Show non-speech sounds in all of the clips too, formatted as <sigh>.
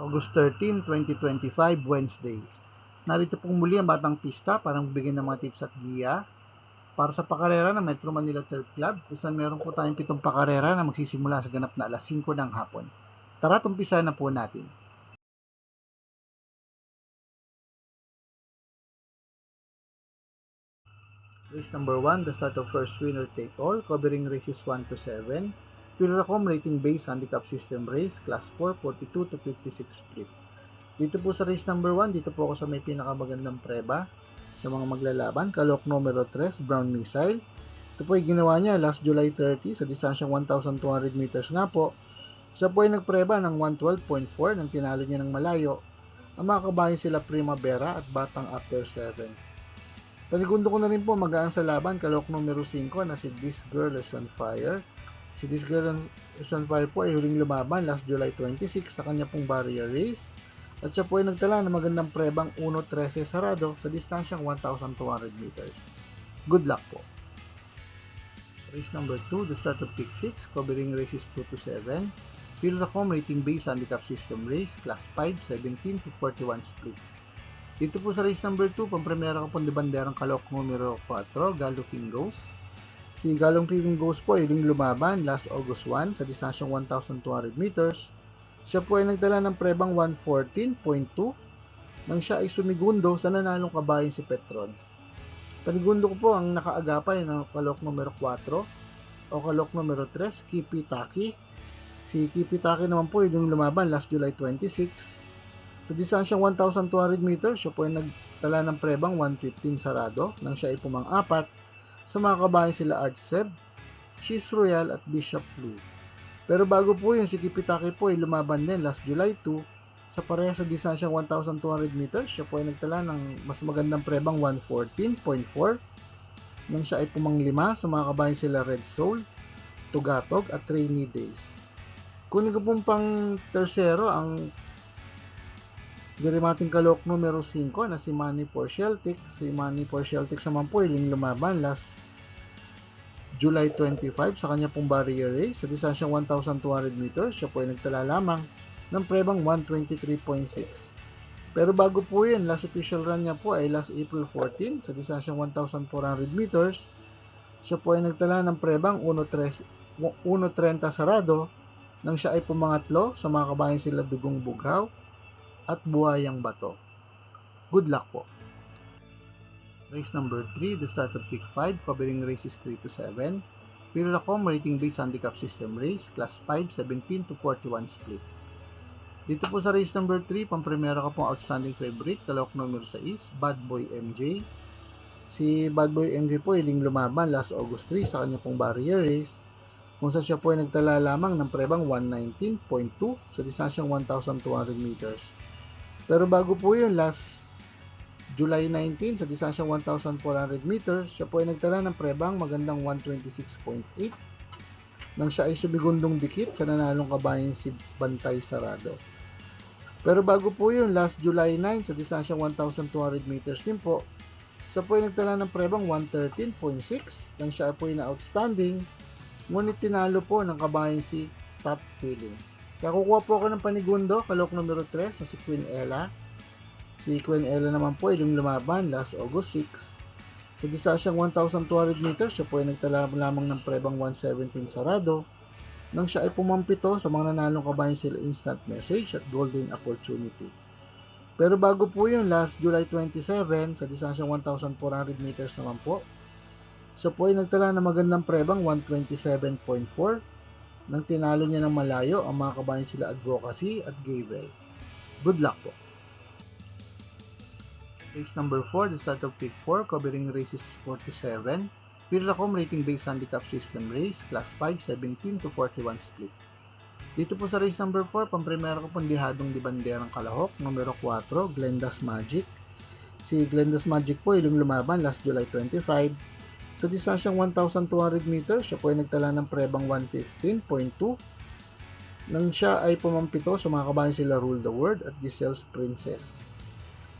August 13, 2025, Wednesday. Narito pong muli ang Batang Pista para magbigay ng mga tips at giya para sa pakarera ng Metro Manila Turf Club kung saan meron po tayong pitong pakarera na magsisimula sa ganap na alas 5 ng hapon. Tara, tumpisa na po natin. Race number 1, the start of first winner take all, covering races 1 to 7. Piracom rating base handicap system race, class 4, 42 to 56 split. Dito po sa race number 1, dito po ako sa may pinakamagandang preba sa mga maglalaban. Kalok numero 3, Brown Missile. Ito po ay ginawa niya last July 30 sa distansyang 1,200 meters nga po. Siya po ay nagpreba ng 112.4 nang tinalo niya ng malayo. Ang mga kabayan sila Primavera at Batang After 7. Panigundo ko na rin po magaan sa laban kalok numero 5 na si This Girl is on Fire. Si This Girl is on Fire po ay huling lumaban last July 26 sa kanya pong barrier race. At siya po ay nagtala ng magandang prebang 1.13 sarado sa distansyang 1,200 meters. Good luck po! Race number 2, the start of pick 6, covering races 2 to 7. Piracom rating base handicap system race, class 5, 17 to 41 split. Dito po sa race number 2, pampremera ko pong de banderang kalok numero 4, Galo Fingos. Si Galong Fingos po ay ring lumaban last August 1 sa distansyang 1,200 meters. Siya po ay nagtala ng prebang 114.2 nang siya ay sumigundo sa nanalong kabayan si Petron. Panigundo ko po ang nakaagapay ng kalok numero 4 o kalok numero 3, Kipi Taki. Si Kipi Taki naman po yung lumaban last July 26. Sa distansyang 1,200 meters, siya po ay nagtala ng prebang 115 sarado nang siya ay pumang-apat sa mga kabayan sila Artseb, She's Royal at Bishop Blue. Pero bago po yun, si Kipitaki po ay lumaban din last July 2 sa pareha sa distansyang 1,200 meters. Siya po ay nagtala ng mas magandang prebang 114.4 nang siya ay pumanglima sa mga kabayan sila Red Soul, Tugatog at Rainy Days. Kunin ko pong pang tersero ang dirimating kalok numero 5 na si Manny for Celtics. Si Manny for Celtics naman po iling lumaban last July 25 sa kanya pong barrier race sa distansyang 1,200 meters. Siya po ay nagtala lamang ng prebang 123.6. Pero bago po yun, last official run niya po ay last April 14 sa distansyang 1,400 meters. Siya po ay nagtala ng prebang 1.30 sarado nang siya ay pumangatlo sa mga kabayan sila Dugong Bughaw at Buhayang Bato. Good luck po! Race number 3, the start of pick 5, covering races 3 to 7. Piracom rating based handicap system race, class 5, 17 to 41 split. Dito po sa race number 3, pampremera ko pong outstanding favorite, kalok numero 6, Bad Boy MJ. Si Bad Boy MJ po iling lumaban last August 3 sa kanya pong barrier race, kung saan siya po ay nagtala lamang ng prebang 119.2 sa distansyang 1,200 meters. Pero bago po yun, last July 19 sa distansyang 1,400 meters, siya po ay nagtala ng prebang magandang 126.8 nang siya ay subigundong dikit sa nanalong kabayan si Bantay Sarado. Pero bago po yun, last July 9 sa distansyang 1,200 meters din po, siya po ay nagtala ng prebang 113.6 nang siya po ay na-outstanding, ngunit tinalo po ng kabayan si Top Feeling. Kaya kukuha po ako ng panigundo, kalok numero 3 sa si Queen Ella. Si Queen Ella naman po ay lumaban last August 6. Sa distansyang 1,200 meters, siya po ay nagtala lamang ng prebang 117 sarado nang siya ay pumampito sa mga nanalong kabayan sila Instant Message at Golden Opportunity. Pero bago po yun, last July 27, sa distansyang 1,400 meters naman po, siya po ay nagtala ng magandang prebang 127.4 nang tinalo niya ng malayo ang mga kabayan sila Advocacy at Gavel. Good luck po! Race number 4, the start of pick 4, covering races 4 to 7. Piracom rating based handicap system race, class 5, 17 to 41 split. Dito po sa race number 4, pampremera ko pong dihadong di banderang kalahok, numero 4, Glenda's Magic. Si Glenda's Magic po ilang lumaban last July 25. Sa distansyang 1,200 meters, siya po ay nagtala ng prebang 115.2 nang siya ay pumampito sa mga kabayan sila Rule the World at Giselle's Princess.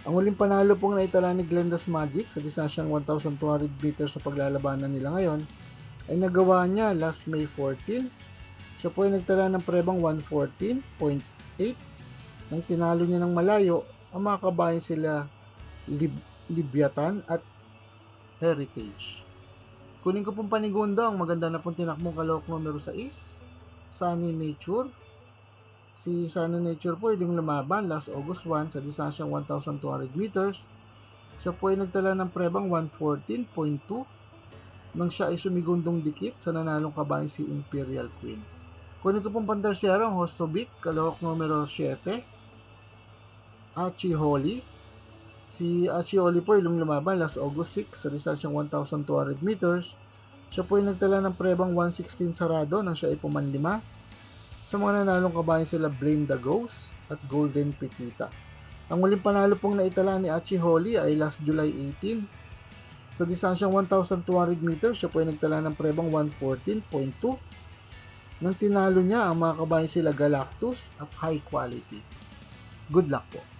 Ang huling panalo pong naitala ni Glenda's Magic sa distansyang 1,200 meters sa paglalabanan nila ngayon ay nagawa niya last May 14. Siya po ay nagtala ng prebang 114.8 Nang tinalo niya ng malayo, ang mga kabayan sila Lib- Libyatan at Heritage. Kunin ko pong panigundo ang maganda na pong tinakbong kalawak numero 6, Sunny Nature. Si Sunny Nature po yung lumaban last August 1 sa distansyang 1,200 meters. Siya po ay nagtala ng prebang 114.2 nang siya ay sumigundong dikit sa nanalong kabayan si Imperial Queen. Kunin ko pong pantersero ang Hostovic, kalawak numero 7, Achi Holly. Si Achi Holly po ay lumaban last August 6 sa distansyang 1,200 meters. Siya po ay nagtala ng prebang 116 sarado nang siya ay pumanlima. Sa mga nanalong kabayan sila Blame the Ghost at Golden Petita. Ang huling panalo pong naitala ni Achi Holly ay last July 18 sa distansyang 1,200 meters, siya po ay nagtala ng prebang 114.2 nang tinalo niya ang mga kabayan sila Galactus at High Quality. Good luck po!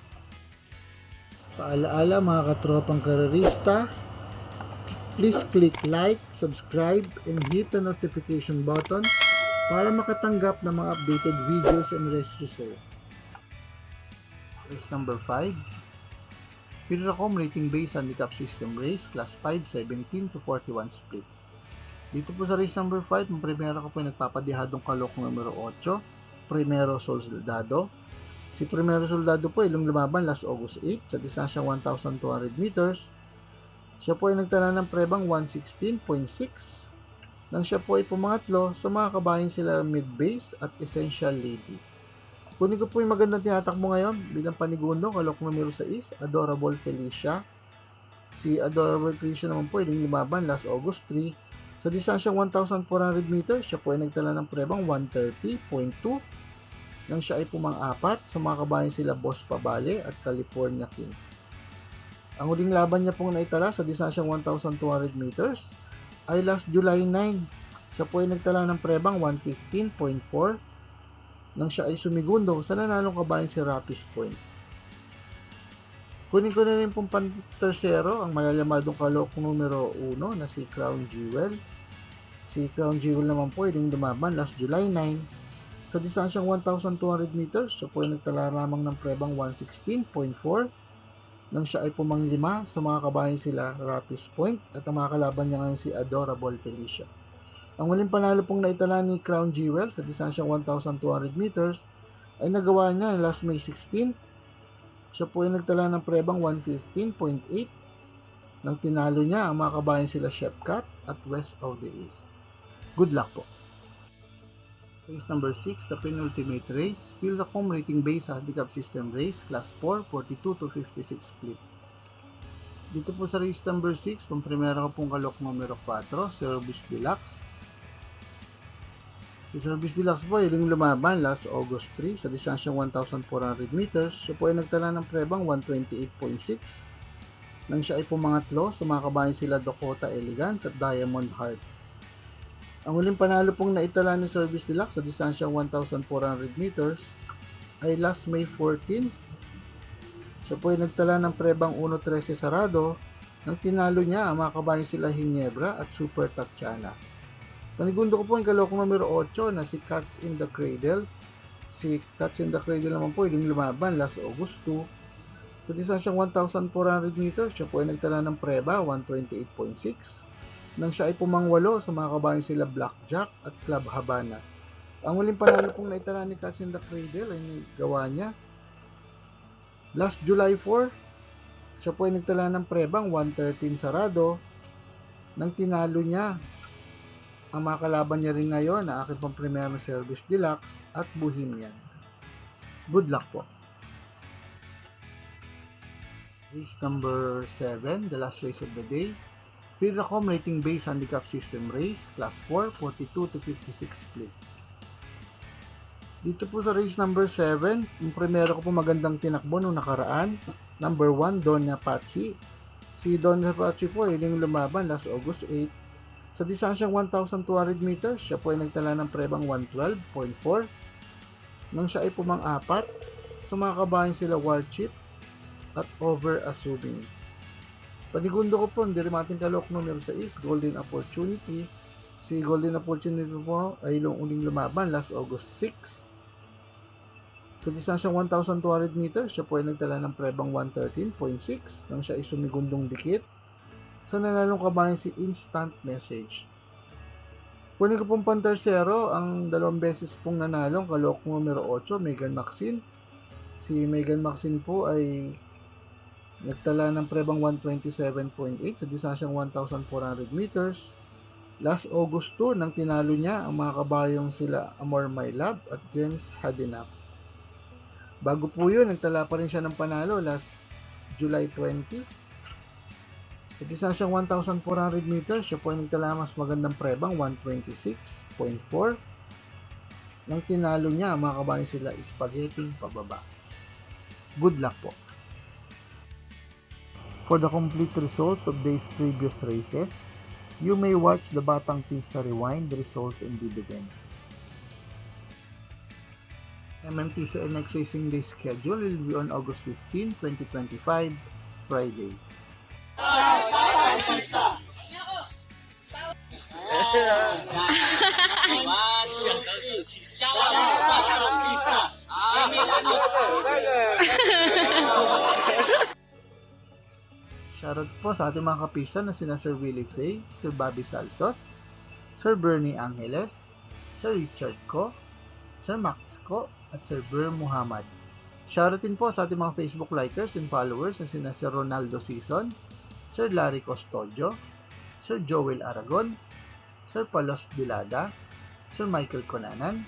Paalaala mga katropang karerista, please click like, subscribe, and hit the notification button para makatanggap ng mga updated videos and race results. Race number 5, Pinracom rating based handicap system race, class 5, 17 to 41 split. Dito po sa race number 5, ang primera ko po ay nagpapadihadong kalok numero 8, Primero Soldado. Si Primero Soldado po ay lumaban last August 8 sa distansyang 1,200 meters. Siya po ay nagtala ng prebang 116.6 nang siya po ay pumangatlo sa mga kabayan sila mid-base at essential lady. Kunin ko po yung magandang tinatakbo ngayon bilang panigundo, kalok numero 6, Adorable Felicia. Si Adorable Felicia naman po ay lumaban last August 3 sa distansyang 1,400 meters. Siya po ay nagtala ng prebang 130.2 nang siya ay pumang-apat sa mga kabayan sila Boss Pabale at California King. Ang huling laban niya pong naitala sa distansyang 1,200 meters ay last July 9. Siya po ay nagtala ng prebang 115.4 nang siya ay sumigundo sa nanalong kabayan si Rapis Point. Kunin ko na rin pong pantersero ang malalamadong kalok numero 1 na si Crown Jewel. Si Crown Jewel naman po ay lumaban last July 9 sa distansyang 1,200 meters. Siya po ay nagtala lamang ng prebang 116.4 nang siya ay pumanglima sa mga kabayan sila Rapis Point at ang mga kalaban niya ngayon si Adorable Felicia. Ang huling panalo pong naitala ni Crown Jewel sa distansyang 1,200 meters ay nagawa niya last May 16. Siya po ay nagtala ng prebang 115.8 nang tinalo niya ang mga kabayan sila Shepcat at West of the East. Good luck po! Race number 6, the penultimate race, Philracom rating base sa handicap system race, class 4, 42 to 56 split. Dito po sa race number 6, pampremera ko pong kalok numero 4, Service Deluxe. Si Service Deluxe po ay huling lumaban last August 3 sa distansyang 1,400 meters. Siya po ay nagtala ng prebang 128.6 nang siya ay pumangatlo sa sila Dakota Elegance at Diamond Heart. Ang huling panalo pong naitala ni Service Deluxe sa distansyang 1,400 meters ay last May 14. Siya po ay nagtala ng prebang 1.13 sarado nang tinalo niya ang mga kabayan sila Hinebra at Super Tatiana. Panigundo ko po ang kaloko numero 8 na si Cats in the Cradle. Si Cats in the Cradle naman po ay lumaban last August 2. Sa distansyang 1,400 meters, siya po ay nagtala ng preba 128.6 nang siya ay pumangwalo sa mga kabayan sila Blackjack at Club Habana. Ang huling panalo pong naitala ni Cats in the Cradle ay gawa niya last July 4. Siya po ay nagtala ng prebang 113 sarado nang tinalo niya ang mga kalaban niya rin ngayon na aking pang premier na Service Deluxe at Bohemian. Good luck po! Race number 7, the last race of the day. Piracom rating base handicap system race, class 4, 42 to 56 split. Dito po sa race number 7, yung primero ko po magandang tinakbo nung nakaraan. Number 1, Donya Patsy. Si Donya Patsy po ay yung lumaban last August 8 sa distansyang 1,200 meters, siya po ay nagtala ng prebang 112.4 nang siya ay pumang-apat sa mga kabayan sila Warchip at Over-Assuming. Panigundo ko po, ang dirimating kalok numero 6, Golden Opportunity. Si Golden Opportunity po ay uling lumaban last August 6 Sa distansyang 1,200 meters, siya po ay nagtala ng prebang 113.6 nang siya ay sumigundong dikit. Sa nanalong kabayan si Instant Message. Kunin ko pong pantersero, ang dalawang beses pong nanalong kalok numero 8, Megan Maxine. Si Megan Maxine po ay nagtala ng prebang 127.8 sa distansyang 1,400 meters. Last August 2, nang tinalo niya ang mga kabayong sila Amor Love at James Hadinap. Bago po yun, nagtala pa rin siya ng panalo last July 20. Sa distansyang 1,400 meters, siya po ay nagtala mas magandang prebang 126.4. Nang tinalo niya ang mga kabayong sila Spaghetti pababa. Good luck po. For the complete results of these previous races, you may watch the Batang Pista Rewind results and dividend. MMTC next racing day schedule will be on August 15, 2025, Friday. <laughs> Shoutout po sa ating mga kapisa na sina Sir Willie Fay, Sir Bobby Salsos, Sir Bernie Angeles, Sir Richard Co, Sir Max Co, at Sir Ber Muhammad. Shoutout din po sa ating mga Facebook likers and followers na sina Sir Ronaldo Season, Sir Larry Custodio, Sir Joel Aragon, Sir Palos Dilada, Sir Michael Conanan,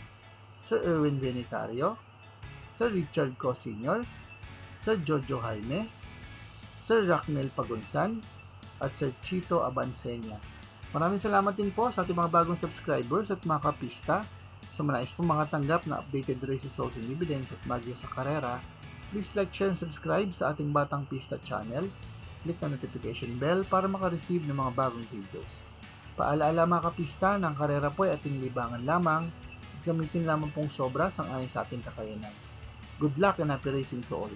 Sir Erwin Benitario, Sir Richard Co Sr., Sir Jojo Jaime, Sir Racknel Pagunsan, at Sir Chito Abansenya. Maraming salamat din po sa ating mga bagong subscribers at mga kapista. Sa mga nais po mga tanggap na updated race results and dividends at magya sa karera, please like, share, and subscribe sa ating Batang Pista channel. Click na notification bell para makareceive ng mga bagong videos. Paalaala mga kapista ang karera po ay ating libangan lamang at gamitin lamang pong sobra sang ayon sa ating kakayanan. Good luck and happy racing to all!